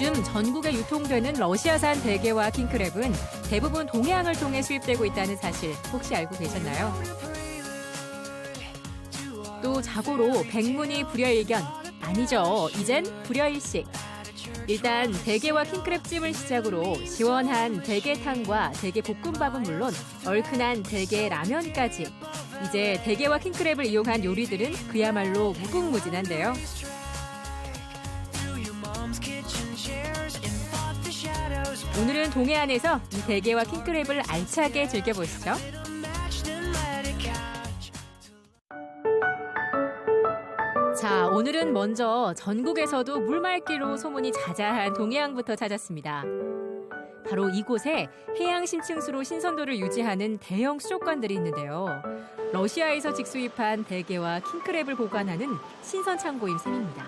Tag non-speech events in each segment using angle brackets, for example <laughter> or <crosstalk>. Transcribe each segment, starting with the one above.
요즘 전국에 유통되는 러시아산 대게와 킹크랩은 대부분 동해안을 통해 수입되고 있다는 사실 혹시 알고 계셨나요? 또 자고로 백문이 불여일견 아니죠. 이젠 불여일식. 일단 대게와 킹크랩찜을 시작으로 시원한 대게탕과 대게 볶음밥은 물론 얼큰한 대게 라면까지 이제 대게와 킹크랩을 이용한 요리들은 그야말로 무궁무진한데요. 오늘은 동해안에서 이 대게와 킹크랩을 알차게 즐겨보시죠. 자, 오늘은 먼저 전국에서도 물맑기로 소문이 자자한 동해안부터 찾았습니다. 바로 이곳에 해양 심층수로 신선도를 유지하는 대형 수족관들이 있는데요. 러시아에서 직수입한 대게와 킹크랩을 보관하는 신선 창고인 셈입니다.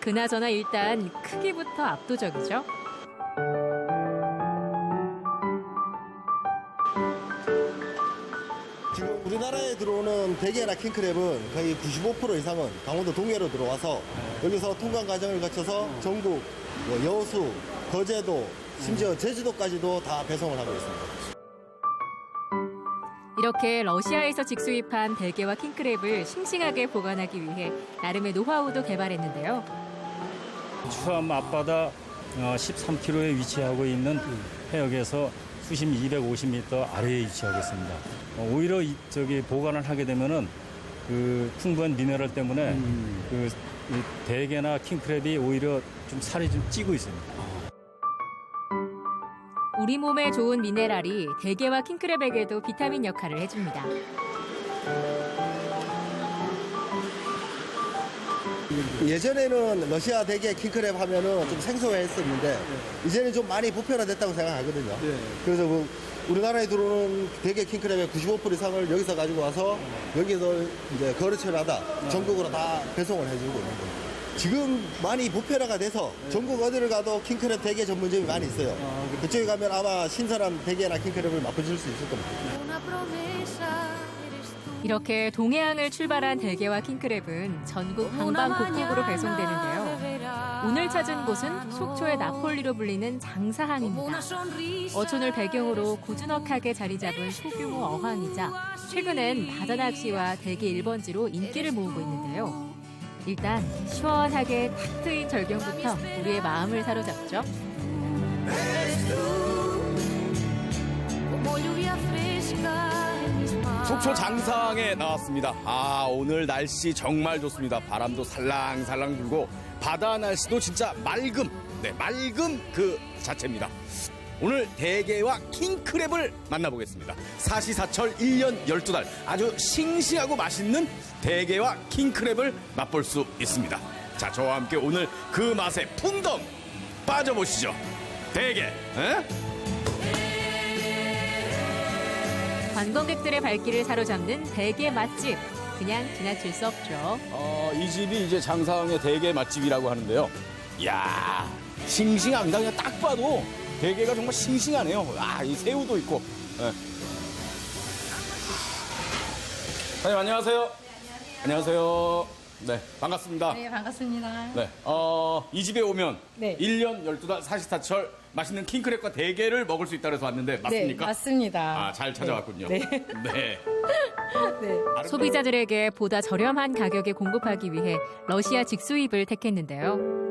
그나저나 일단 크기부터 압도적이죠. 우리나라에 들어오는 대게나 킹크랩은 거의 95% 이상은 강원도 동해로 들어와서 여기서 통관 과정을 거쳐서 전국, 뭐 여수, 거제도, 심지어 제주도까지도 다 배송을 하고 있습니다. 이렇게 러시아에서 직수입한 대게와 킹크랩을 싱싱하게 보관하기 위해 나름의 노하우도 개발했는데요. 추암 앞바다 13km에 위치하고 있는 해역에서 수심 250m 아래에 위치하고 있습니다. 어, 오히려 이- 저기 보관을 하게 되면은 그 풍부한 미네랄 때문에 그이 대게나 킹크랩이 오히려 좀 살이 좀 찌고 있습니다. 우리 몸에 좋은 미네랄이 대게와 킹크랩에게도 비타민 역할을 해줍니다. 예전에는 러시아 대게 킹크랩 하면은 좀 생소했었는데 이제는 좀 많이 보편화됐다고 생각하거든요. 그래서 뭐 우리나라에 들어오는 대게 킹크랩의 95% 이상을 여기서 가지고 와서 여기서 이제 거래처를 하다 전국으로 다 배송을 해주고 있는 거예요. 지금 많이 보편화가 돼서 전국 어디를 가도 킹크랩 대게 전문점이 많이 있어요. 그쪽에 가면 아마 신선한 대게나 킹크랩을 맛보실 수 있을 겁니다. 이렇게 동해안을 출발한 대게와 킹크랩은 전국 방방 곡곡으로 배송되는데요. 오늘 찾은 곳은 속초의 나폴리로 불리는 장사항입니다. 어촌을 배경으로 고즈넉하게 자리 잡은 소규모 어항이자 최근엔 바다 낚시와 대게 1번지로 인기를 모으고 있는데요. 일단 시원하게 탁 트인 절경부터 우리의 마음을 사로잡죠. 속초 장상에 나왔습니다. 아, 오늘 날씨 정말 좋습니다. 바람도 살랑살랑 불고 바다 날씨도 진짜 맑음. 네, 맑음 그 자체입니다. 오늘 대게와 킹크랩을 만나보겠습니다. 사시사철 1년 12달 아주 싱싱하고 맛있는 대게와 킹크랩을 맛볼 수 있습니다. 자, 저와 함께 오늘 그 맛에 풍덩 빠져보시죠. 대게, 에? 관광객들의 발길을 사로잡는 대게 맛집. 그냥 지나칠 수 없죠. 어, 이 집이 이제 장사항의 대게 맛집이라고 하는데요. 이야, 싱싱합니다. 그냥 딱 봐도 대게가 정말 싱싱하네요. 아, 이 새우도 있고. 네. 사장님, 안녕하세요. 안녕하세요. 네, 반갑습니다. 네, 반갑습니다. 네, 어, 이 집에 오면 네. 1년 12달 사시사철 맛있는 킹크랩과 대게를 먹을 수 있다고 해서 왔는데 맞습니까? 네, 맞습니다. 아, 잘 찾아왔군요. 네. 네. <laughs> 네. 소비자들에게 보다 저렴한 가격에 공급하기 위해 러시아 직수입을 택했는데요.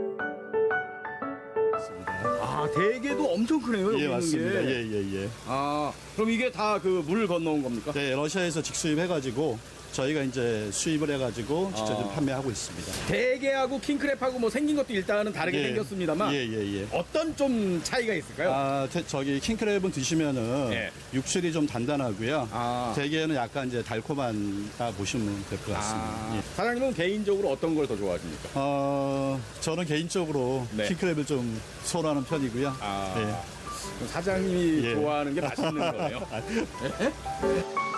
아, 대게도 엄청 크네요. 여기 예, 있는 맞습니다. 게. 예, 예, 예. 아, 그럼 이게 다 그 물을 건너온 겁니까? 네, 러시아에서 직수입해가지고 저희가 이제 수입을 해가지고 직접 좀 아. 판매하고 있습니다. 대게하고 킹크랩하고 뭐 생긴 것도 일단은 다르게 예. 생겼습니다만 예, 예, 예. 어떤 좀 차이가 있을까요? 아, 태- 저기 킹크랩은 드시면은 예. 육질이 좀 단단하고요. 아. 대게는 약간 이제 달콤하다 보시면 될 것 같습니다. 아, 예. 사장님은 개인적으로 어떤 걸 더 좋아하십니까? 어, 저는 개인적으로 네. 킹크랩을 좀 선호하는 편이고요. 아, 예. 그럼 사장님이 예. 좋아하는 게 맛있는 거네요. <laughs>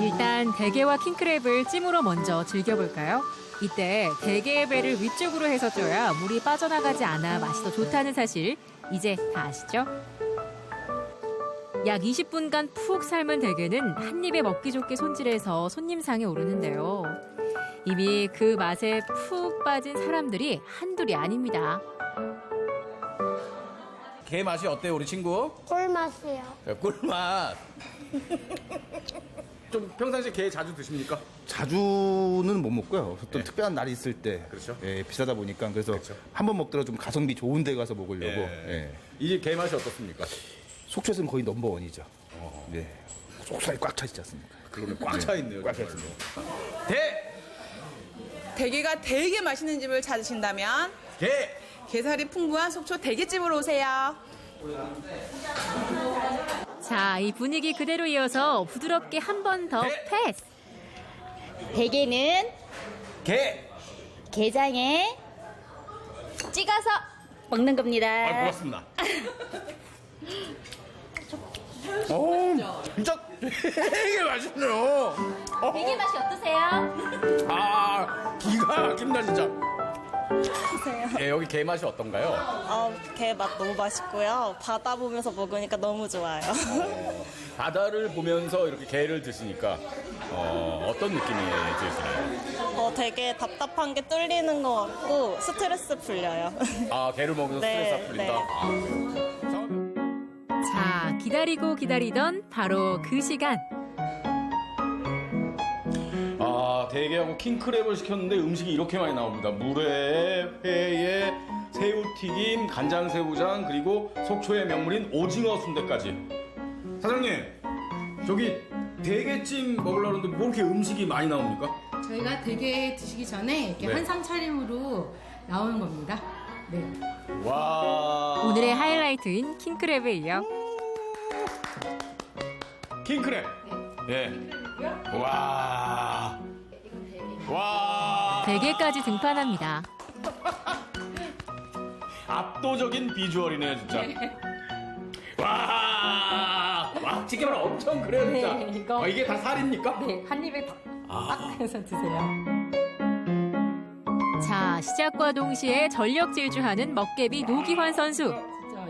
일단 대게와 킹크랩을 찜으로 먼저 즐겨볼까요? 이때 대게의 배를 위쪽으로 해서 쪄야 물이 빠져나가지 않아 맛이 더 좋다는 사실 이제 다 아시죠? 약 20분간 푹 삶은 대게는 한 입에 먹기 좋게 손질해서 손님상에 오르는데요. 이미 그 맛에 푹 빠진 사람들이 한둘이 아닙니다. 게 맛이 어때요, 우리 친구? 꿀맛이요. 네, 꿀맛. <laughs> 좀 평상시에 게 자주 드십니까? 자주는 못 먹고요. 또 예. 특별한 날이 있을 때 그렇죠. 예, 비싸다 보니까 그래서 한번 먹더라도 좀 가성비 좋은 데 가서 먹으려고 예. 예. 이게 맛이 어떻습니까? 속초에서는 거의 넘버원이죠. 네. 속살이 꽉 차 있지 않습니까? 그러면 꽉 차 있네요. 꽉차 정말로. 있습니다. 대! 대게가 되게 맛있는 집을 찾으신다면 게! 게살이 풍부한 속초 대게집으로 오세요. 자, 이 분위기 그대로 이어서 부드럽게 한 번더 네. 패스. 대게는 게! 게장에 찍어서 먹는 겁니다. 아, 고맙습니다. 오, 진짜 되게 맛있네요. 대게 맛이 어떠세요? 아, 기가 막힙니다, 진짜. 예, 여기 게 맛이 어떤가요? 아, 게 맛 너무 맛있고요. 바다 보면서 먹으니까 너무 좋아요. 바다를 보면서 이렇게 게를 드시니까 어, 어떤 느낌이 드시나요? 어, 되게 답답한 게 뚫리는 것 같고 스트레스 풀려요. 아, 게를 먹으면서 네, 스트레스 풀린다. 네. 아? 자, 기다리고 기다리던 바로 그 시간. 아, 대게하고 킹크랩을 시켰는데 음식이 이렇게 많이 나옵니다. 물회, 회에, 새우튀김, 간장새우장, 그리고 속초의 명물인 오징어 순대까지. 사장님, 저기 대게찜 먹으려고 하는데 뭐 이렇게 음식이 많이 나옵니까? 저희가 대게 드시기 전에 이렇게 네. 한상 차림으로 나오는 겁니다. 네. 와. 오늘의 하이라이트인 킹크랩에 이어 킹크랩. 예. 와. 와. 대게까지 등판합니다. 압도적인 비주얼이네요, 진짜. 와. 와, 찌개만 엄청 그래요, 진짜. 네, 이거- 아, 이게 다 살입니까? 네, 한 입에 팍, 팍 해서 드세요. 자, 시작과 동시에 전력 질주하는 먹개비 노기환 선수.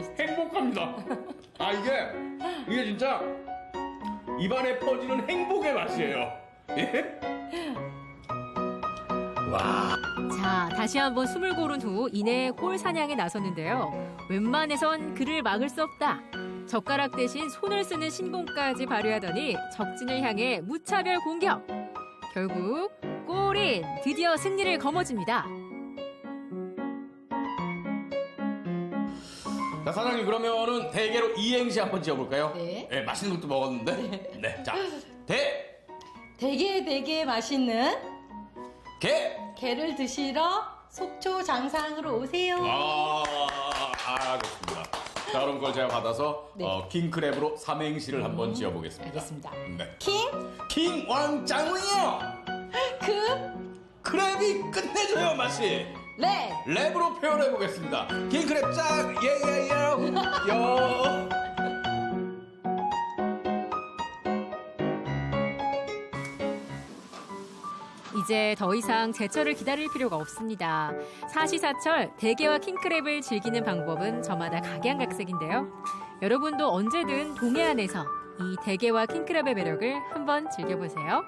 진짜? 행복합니다. 아, 이게, 이게 진짜 입안에 퍼지는 행복의 맛이에요. 예? 와. 자, 다시 한번 숨을 고른 후 이내 홀 사냥에 나섰는데요. 웬만해선 그를 막을 수 없다. 젓가락 대신 손을 쓰는 신공까지 발휘하더니 적진을 향해 무차별 공격. 결국 골인 드디어 승리를 거머쥡니다. 자, 사장님, 그러면은 대게로 이행시 한번 지어볼까요? 네. 예, 맛있는 것도 먹었는데. 네. 자, <laughs> 대, 되게 되게 맛있는 게. 게를 드시러 속초 장상으로 오세요. 아, 아, 좋습니다. 자, 그럼 그걸 제가 받아서 네. 어, 킹크랩으로 삼행시를 한번 지어보겠습니다. 알겠습니다. 네. 킹, 킹 왕짱이요. 크, 크랩이 끝내줘요 맛이. 레. 랩으로 표현해 보겠습니다. 킹크랩 짝 예예예 요. 이제 더 이상 제철을 기다릴 필요가 없습니다. 사시사철 대게와 킹크랩을 즐기는 방법은 저마다 각양각색인데요. 여러분도 언제든 동해안에서 이 대게와 킹크랩의 매력을 한번 즐겨보세요.